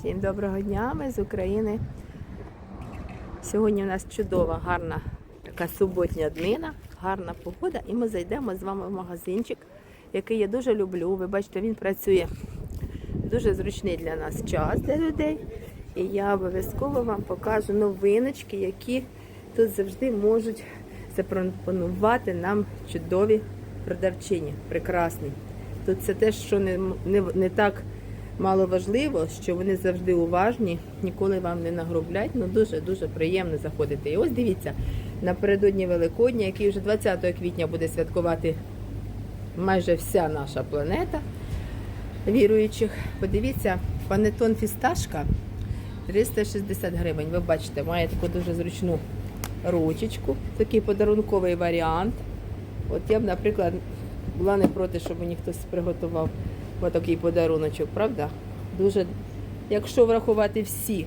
Всім доброго дня, ми з України. Сьогодні у нас чудова, гарна така суботня днина, гарна погода, і ми зайдемо з вами в магазинчик, який я дуже люблю. Ви бачите, він працює дуже зручний для нас час для людей. І я обов'язково вам покажу новиночки, які тут завжди можуть запропонувати нам чудові продавчині. Прекрасні. Тут це те, що не, не, не так мало важливо, що вони завжди уважні, ніколи вам не нагроблять. Ну дуже-дуже приємно заходити. І ось дивіться, напередодні Великодня, який вже 20 квітня буде святкувати майже вся наша планета віруючих. Подивіться, панетон фісташка 360 гривень. Ви бачите, має таку дуже зручну ручечку, такий подарунковий варіант. От я б, наприклад, була не проти, щоб мені хтось приготував такий подаруночок, правда? Дуже, якщо врахувати всі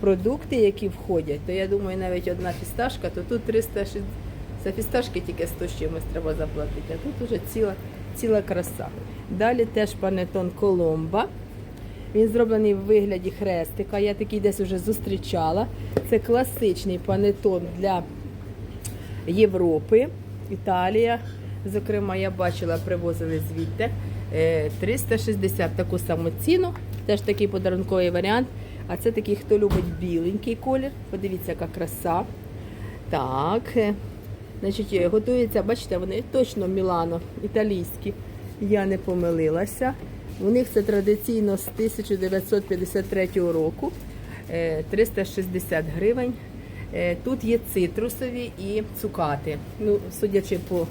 продукти, які входять, то я думаю, навіть одна фісташка, то тут 360 за фісташки тільки 100 з чимось треба заплатити, а тут уже ціла, ціла краса. Далі теж панетон Коломба. Він зроблений в вигляді хрестика. Я такий десь вже зустрічала. Це класичний панетон для Європи, Італія. Зокрема, я бачила, привозили звідти. Е, 360 таку саму ціну. Теж такий подарунковий варіант. А це такий, хто любить біленький колір. Подивіться, яка краса. Так. е, Значить, е, готується, бачите, вони точно Мілано, італійські. Я не помилилася. У них це традиційно з 1953 року. Е, 360 гривень. Е, Тут є цитрусові і цукати. Ну, судячи по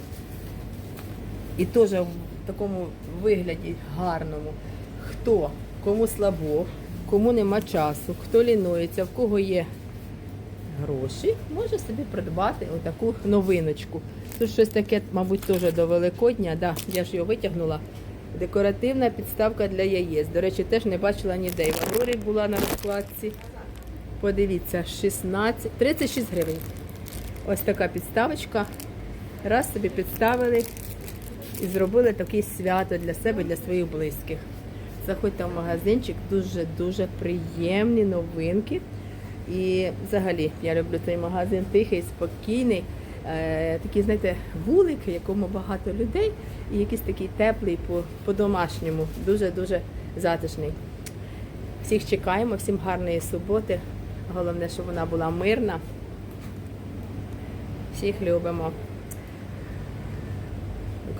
і теж такому вигляді гарному. Хто, кому слабо, кому нема часу, хто лінується, в кого є гроші, може собі придбати отаку новиночку. Тут щось таке, мабуть, теж до Великодня. Да, я ж його витягнула. Декоративна підставка для яєць. До речі, теж не бачила ніде. І в була на розкладці. Подивіться, 16, 36 гривень. Ось така підставочка. Раз собі підставили і зробили таке свято для себе, для своїх близьких. Заходьте в магазинчик, дуже-дуже приємні новинки. І взагалі я люблю цей магазин тихий, спокійний. Е, такий, знаєте, вулик, якому багато людей, і якийсь такий теплий по- по-домашньому, дуже-дуже затишний. Всіх чекаємо, всім гарної суботи. Головне, щоб вона була мирна. Всіх любимо.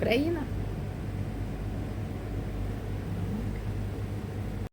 Ucrânia